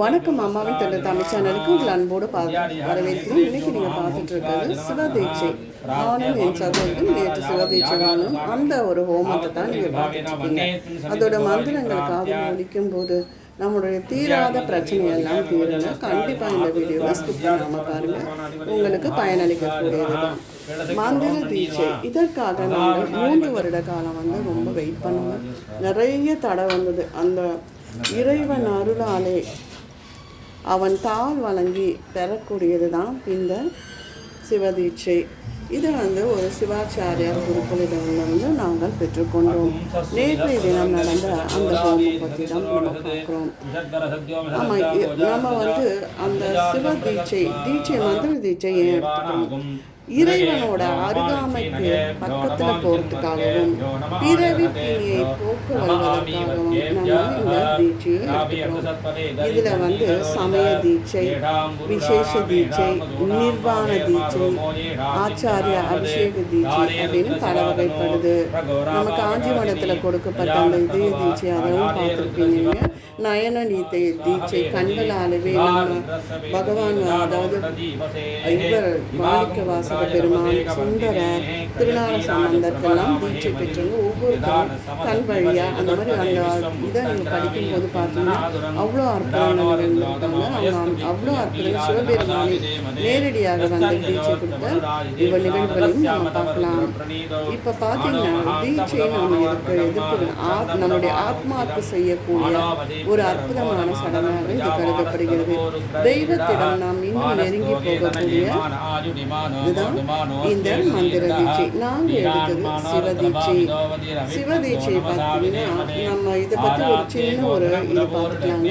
வணக்கம் அம்மாவின் தொண்டு தமிழ் சேனலுக்கு உங்கள் அன்போடு பார்த்து வரவேற்கிறோம் இன்னைக்கு நீங்க பார்த்துட்டு இருக்கிறது சிவதீட்சை நானும் என் சகோதரன் நேற்று சிவதீட்சை வாங்கணும் அந்த ஒரு ஹோமத்தை தான் நீங்க பார்த்துட்டு இருக்கீங்க. அதோட மந்திரங்கள் காதில் ஒலிக்கும் போது நம்மளுடைய தீராத பிரச்சனை எல்லாம் தீரணும் கண்டிப்பா இந்த வீடியோவை ஸ்கிப் பண்ணாம பாருங்க. உங்களுக்கு பயனளிக்கக்கூடியது தான். மந்திர தீட்சை. இதற்காக நாங்கள் மூன்று வருட காலம் வந்து ரொம்ப வெயிட் பண்ணுவோம் நிறைய தடை வந்தது. அந்த இறைவன் அருளாலே அவன் தாள் வழங்கி பெறக்கூடியது தான் இந்த சிவதீட்சை. இது வந்து ஒரு சிவாச்சாரியார் குருக்களிடமிருந்து நாங்கள் பெற்றுக்கொண்டோம். நேற்றைய தினம் நடந்த அந்த ஹோமம் பற்றி தான் நம்ம பார்க்குறோம். ஆமாம் நம்ம வந்து அந்த சிவ தீட்சை தீட்சை மந்திர தீட்சை ஏன் எடுத்துக்கிறோம் இறைவனோட அருகாமைக்கு பக்கத்துல போறதுக்காகவும் பிறவி பிணியை போக்க வருவதற்காகவும் நம்ம இந்த தீட்சையை எடுத்துக்கிறோம் இதுல வந்து சமய தீட்சை விசேஷ தீட்சை நிர்வாண தீட்சை ஆச்சாரிய அபிஷேக தீட்சை அப்படின்னு பல வகைப்படுது நம்ம காஞ்சிமடத்துல கொடுக்கப்பட்ட அந்த இதய தீட்சை அதெல்லாம் பார்த்துருப்பீங்க நயன நீத்தை தீட்சை கண்களாலவே நம்ம பகவான் அதாவது இவர் மாணிக்க வாசக பெருமான் சுந்தரர் திருநாள சம்பந்தர்க்கெல்லாம் தீட்சை பெற்றவங்க ஒவ்வொருத்தரும் கண் வழியா அந்த மாதிரி அந்த இதை நீங்கள் படிக்கும்போது பார்த்தீங்கன்னா அவ்வளோ அற்புதங்கள் இருந்திருக்காங்க அவங்க அவ்வளோ அற்புதம். சிவபெருமானை நேரடியாக வந்து தீட்சை கொடுத்த இவ நிகழ்வுகளையும் நம்ம பார்க்கலாம். இப்போ பார்த்தீங்கன்னா தீட்சை நம்ம எதுக்கு எதிர்ப்பு ஆத் நம்மளுடைய ஆத்மாவுக்கு செய்யக்கூடிய ஒரு அற்புதமான சடங்காக இது கருதப்படுகிறது. தெய்வத்திடம் நாம் இன்னும் நெருங்கி போகக்கூடிய இதுதான் இந்த மந்திர தீட்சை நாங்கள் எடுத்தது சிவதீட்சை. சிவதீட்சை பார்த்தீங்கன்னா நம்ம இதை பற்றி ஒரு சின்ன ஒரு இது பார்த்துக்கலாங்க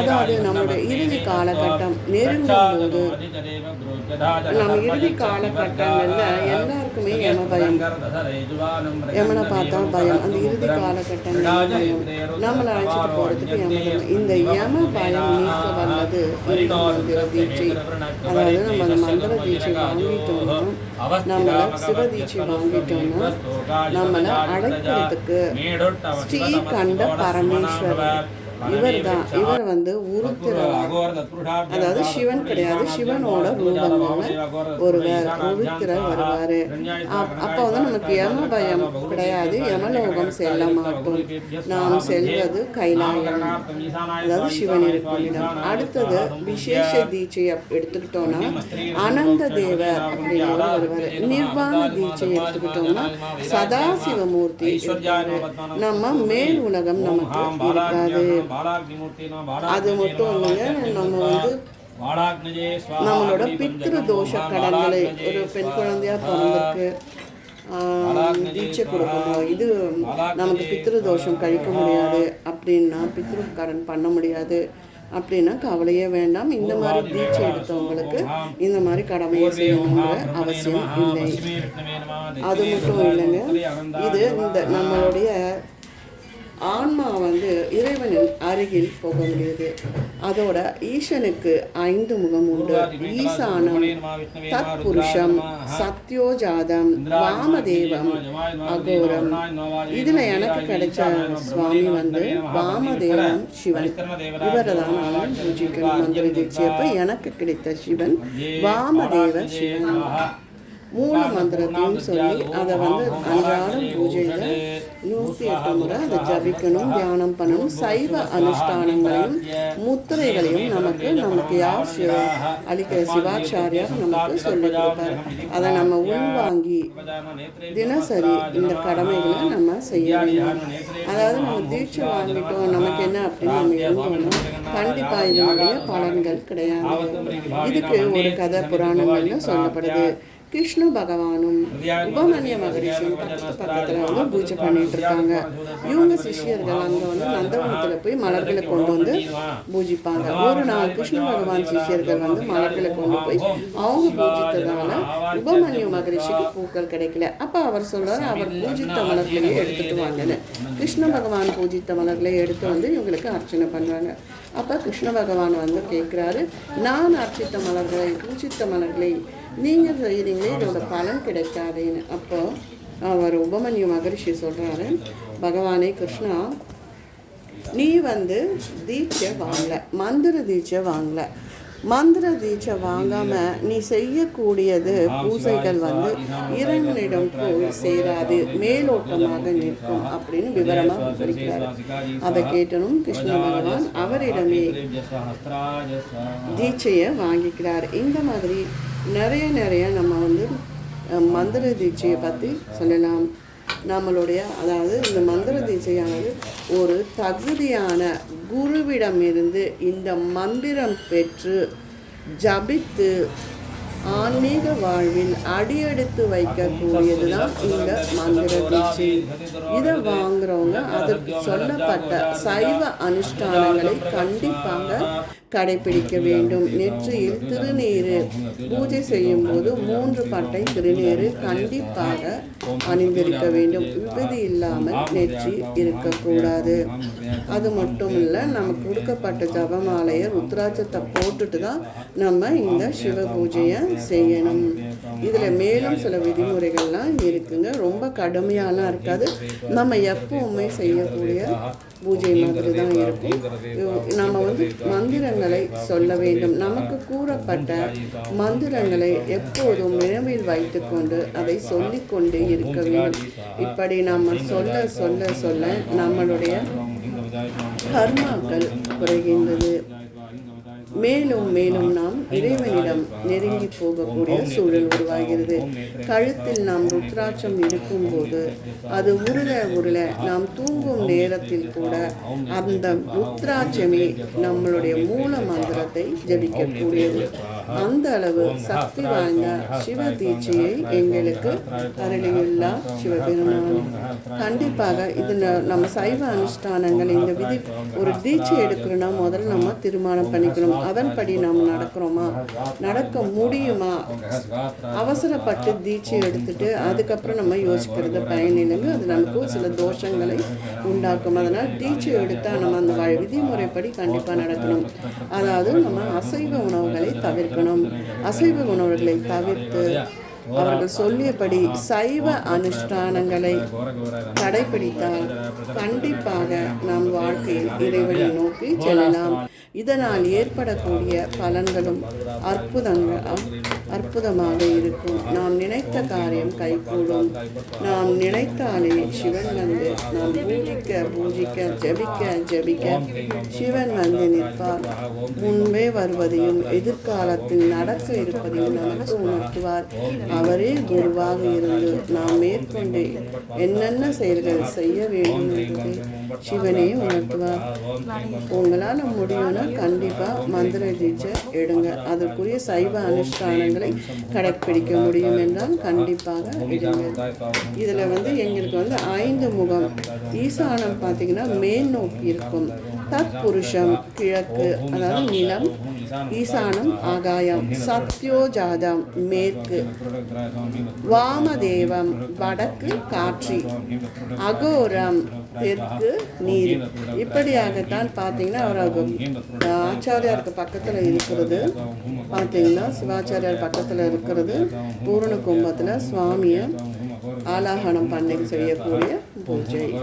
அதாவது நம்மளுடைய இறுதி காலகட்டம். நெருங்கும் போது நம்ம இறுதி காலகட்டங்கள்ல எல்லாருக்குமே யம பயம். யமனை பார்த்தா பயம். அந்த இறுதி காலகட்டங்கள்ல பயம். நம்மளை அழைச்சிட்டு போறதுக்கு யம பயம். இந்த யம பயம் நீக்க வல்லது. மந்திர தீட்சை அதாவது நம்ம அந்த மந்திர தீட்சை வாங்கிட்டோம்னா நம்மள சிவதீட்சை வாங்கிட்டோம்னா நம்மளை அடைக்கிறதுக்கு ஸ்ரீகண்ட பரமேஸ்வரர். இவர் தான். இவர் வந்து உருத்திரர் அதாவது சிவன் கிடையாது. சிவனோட ரூபங்கள்ல ஒருவர் உருத்திரர் வருவாரு. அப்- அப்ப வந்து நமக்கு யம பயம் கிடையாது. யமலோகம் செல்ல மாட்டோம். நாம் செல்வது கைலாயம். அதாவது சிவன் இருக்கும் இடம் அடுத்தது விசேஷ தீட்சை எடுத்துக்கிட்டோம்னா அனந்த தேவர் அப்படிங்கிறவர் வருவார். நிர்வாண தீட்சை எடுத்துக்கிட்டோம்னா சதாசிவமூர்த்தி நம்ம மேல் உலகம் நமக்கு இருக்காது அது மட்டும் இல்லைங்க நம்ம வந்து நம்மளோட பித்ரு தோஷ கடன்களை ஒரு பெண் குழந்தையா பிறந்திருக்கு. தீட்சை கொடுக்கணும் இது நமக்கு பித்ரு தோஷம் கழிக்க முடியாது. அப்படின்னா பித்ரு கடன் பண்ண முடியாது. அப்படின்னா கவலையே வேண்டாம். இந்த மாதிரி தீட்சை எடுத்தவங்களுக்கு இந்த மாதிரி கடமையை செய்யணுங்கிற அவசியம் இல்லை. அது மட்டும் இல்லைங்க. இது இந்த நம்மளுடைய ஆன்மா வந்து இறைவனின் அருகில் போக முடியுது. அதோட ஈசனுக்கு ஐந்து முகம் உண்டு. ஈசானம் தத்புருஷம் சத்யோஜாதம் வாமதேவம் அகோரம். இதுல எனக்கு கிடைச்ச சுவாமி வந்து வாமதேவம் சிவன். இவரை தான் நான் பூஜிக்கணும். மந்திர தீட்சியப்ப எனக்கு கிடைத்த சிவன் வாமதேவ சிவன். மூல மந்திரத்தையும் சொல்லி அதை வந்து அன்றாடம் பூஜையில் நூற்றி எட்டு முறை அதை ஜபிக்கணும் தியானம் பண்ணணும் சைவ அனுஷ்டானங்களையும் முத்திரைகளையும் நமக்கு நமக்கு யார் சிவ அளிக்கிற சிவாச்சாரியார் நமக்கு சொல்லிக் கொடுப்பார். அதை நம்ம உள்வாங்கி தினசரி இந்த கடமைகளை நம்ம செய்ய வேண்டும். அதாவது நம்ம தீட்சை வாங்கிட்டோம் நமக்கு என்ன அப்படின்னு நம்ம இருந்தோம்னா கண்டிப்பா இதனுடைய பலன்கள் கிடையாது. இதுக்கு ஒரு கதை புராணங்கள்ல சொல்லப்படுது. கிருஷ்ண பகவானும் உபமன்ய மகரிஷியும் பக்கத்து பக்கத்தில் வந்து பூஜை பண்ணிட்டு இருக்காங்க இவங்க சிஷ்யர்கள் அங்கே வந்து நந்தவனத்தில் போய் மலர்களை கொண்டு வந்து பூஜிப்பாங்க. ஒரு நாள் கிருஷ்ண பகவான் சிஷ்யர்கள் வந்து மலர்களை கொண்டு போய் அவங்க பூஜித்ததால உபமன்ய மகரிஷிக்கு பூக்கள் கிடைக்கல. அப்போ அவர் சொல்றாரு அவர் பூஜித்த மலர்களையே எடுத்துட்டு வாங்கன்னு. கிருஷ்ண பகவான் பூஜித்த மலர்களை எடுத்து வந்து இவங்களுக்கு அர்ச்சனை பண்ணுறாங்க அப்போ கிருஷ்ண பகவான் வந்து கேட்குறாரு நான் அர்ச்சித்த மலர்களை பூஜித்த மலர்களை நீங்க செய்கிறீங்களே இதோட பலன் கிடைக்காதேன்னு. அப்போ அவர் உபமன்யு மகரிஷி சொல்றாரு பகவானே கிருஷ்ணா நீ வந்து தீட்சை வாங்கல மந்திர தீட்சை வாங்கல. மந்திர தீட்சை வாங்காம நீ செய்யக்கூடியது பூசைகள் வந்து இறைவனிடம் போய் சேராது மேலோட்டமாக நிற்கும் அப்படின்னு விவரமா விவரிக்கிறார் அதை கேட்டனும் கிருஷ்ண பகவான் அவரிடமே தீட்சையை வாங்கிக்கிறார். இந்த மாதிரி நிறைய நிறைய நம்ம வந்து மந்திர தீட்சையை பற்றி சொல்லலாம். நம்மளுடைய அதாவது இந்த மந்திர தீட்சையானது ஒரு தகுதியான குருவிடமிருந்து இந்த மந்திரம் பெற்று ஜபித்து ஆன்மீக வாழ்வில் அடியெடுத்து வைக்கக்கூடியது தான் இந்த மந்திர தீட்சை. இதை வாங்குறவங்க அதற்கு சொல்லப்பட்ட சைவ அனுஷ்டானங்களை கண்டிப்பாக கடைபிடிக்க வேண்டும். நெற்றியில் திருநீரு பூஜை செய்யும் போது மூன்று பட்டை திருநீரு கண்டிப்பாக அணிந்திருக்க வேண்டும். விபதி இல்லாமல் நெற்றி இருக்கக்கூடாது. அது மட்டும் இல்லை நமக்கு கொடுக்கப்பட்ட ஜபமாலையை ருத்ராட்சத்தை போட்டுட்டு தான் நம்ம இந்த சிவ பூஜையை செய்யணும். இதில் மேலும் சில விதிமுறைகள்லாம் இருக்குங்க. ரொம்ப கடுமையாலாம் இருக்காது. நம்ம எப்பவுமே செய்யக்கூடிய பூஜை மாதிரி தான் இருக்கும். நம்ம வந்து மந்திரங்களை சொல்ல வேண்டும். நமக்கு கூறப்பட்ட மந்திரங்களை எப்போதும் நினைவில் வைத்துக்கொண்டு அதை சொல்லிக்கொண்டே இருக்க வேண்டும். இப்படி நம்ம சொல்ல சொல்ல சொல்ல நம்மளுடைய கர்மாக்கள் குறைகின்றது. மேலும் மேலும் நாம் இறைவனிடம் நெருங்கி போகக்கூடிய சூழல் உருவாகிறது கழுத்தில் நாம் ருத்ராட்சம் இருக்கும்போது அது உருள உருள நாம் தூங்கும் நேரத்தில் கூட அந்த ருத்ராட்சமே நம்மளுடைய மூல மந்திரத்தை ஜபிக்கக்கூடியது அந்த அளவு சக்தி வாய்ந்த சிவ தீட்சையை எங்களுக்கு அருளியுள்ளார் சிவபெருமான் கண்டிப்பாக இது நம்ம சைவ அனுஷ்டானங்கள் இந்த விதி ஒரு தீட்சை எடுக்கணும்னா முதல்ல நம்ம தீர்மானம் பண்ணிக்கணும் அதன்படி நாம் நடக்கிறோமா? நடக்க முடியுமா? அவசரப்பட்டு தீட்சை எடுத்துட்டு அதுக்கப்புறம் நம்ம யோசிக்கிறது பயனில்லைங்க அது நமக்கு சில தோஷங்களை உண்டாக்கும். அதனால் தீட்சை எடுத்தால் நம்ம அந்த விதிமுறைப்படி கண்டிப்பாக நடக்கணும். அதாவது நம்ம அசைவ உணவுகளை தவிர்க்கணும். அசைவ உணவுகளை தவிர்த்து அவர்கள் சொல்லியபடி சைவ அனுஷ்டானங்களை கடைபிடித்தால் கண்டிப்பாக நம் வாழ்க்கையில் இறைவனை நோக்கி செல்லலாம். இதனால் ஏற்படக்கூடிய பலன்களும் அற்புதங்கள் அற்புதமாக இருக்கும். நாம் நினைத்த காரியம் கைகூடும். நாம் நினைத்தாலே சிவன் வந்து நாம் பூஜிக்க பூஜிக்க ஜபிக்க ஜபிக்க சிவன் வந்து நிற்பார். முன்பே வருவதையும் எதிர்காலத்தில் நடக்க இருப்பதையும் நமக்கு உணர்த்துவார். அவரே குருவாக இருந்து நாம் மேற்கொண்டு என்னென்ன செயல்கள் செய்ய வேண்டும் என்பதை சிவனே உணர்த்துவார். உங்களால் முடியும்னா கண்டிப்பாக மந்திர தீட்சை எடுங்க. அதற்குரிய சைவ அனுஷ்டானங்களை கடைப்பிடிக்க முடியும் என்றால் கண்டிப்பாக எடுங்க. இதில் வந்து எங்களுக்கு வந்து ஐந்து முகம். ஈசானம் பார்த்தீங்கன்னா மேல் நோக்கி இருக்கும். தத்புருஷம் கிழக்கு அதாவது நிலம் ஈசானம் ஆகாயம். சத்யோஜாதம் மேற்கு. வாமதேவம். வடக்கு காட்சி. அகோரம். தெற்கு நீர். இப்படியாகத்தான் பார்த்தீங்கன்னா அவர் ஆச்சாரியாருக்கு பக்கத்தில் இருக்கிறது. பார்த்தீங்கன்னா சிவாச்சாரியார் பக்கத்தில் இருக்கிறது. பூரண கும்பத்தில் சுவாமியை ஆலாகனம் பண்ணி செய்யக்கூடிய பூஜை.